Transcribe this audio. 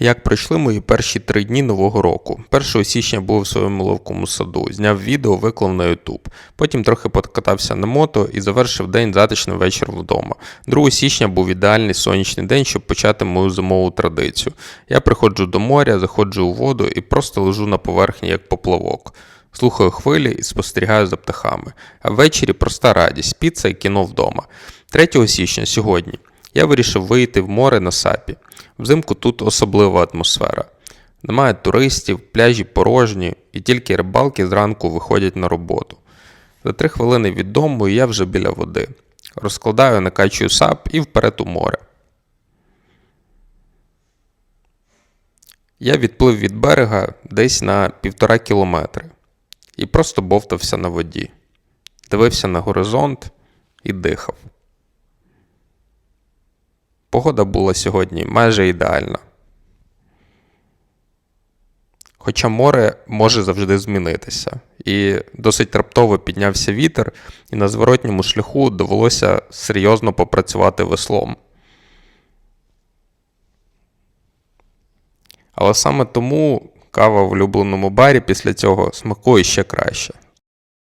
Як пройшли мої перші три дні нового року. 1 січня був у своєму ловкому саду, зняв відео, виклав на YouTube. Потім трохи подкатався на мото і завершив день затишним вечір вдома. 2 січня був ідеальний сонячний день, щоб почати мою зимову традицію. Я приходжу до моря, заходжу у воду і просто лежу на поверхні як поплавок. Слухаю хвилі і спостерігаю за птахами. А ввечері проста радість, піца і кіно вдома. 3 січня сьогодні я вирішив вийти в море на сапі. Взимку тут особлива атмосфера. Немає туристів, пляжі порожні, і тільки рибалки зранку виходять на роботу. За три хвилини від дому і я вже біля води. Розкладаю, накачую сап і вперед у море. Я відплив від берега десь на півтора кілометри і просто бовтався на воді. Дивився на горизонт і дихав. Погода була сьогодні майже ідеальна. Хоча море може завжди змінитися. І досить раптово піднявся вітер, і на зворотньому шляху довелося серйозно попрацювати веслом. Але саме тому кава в улюбленому барі після цього смакує ще краще.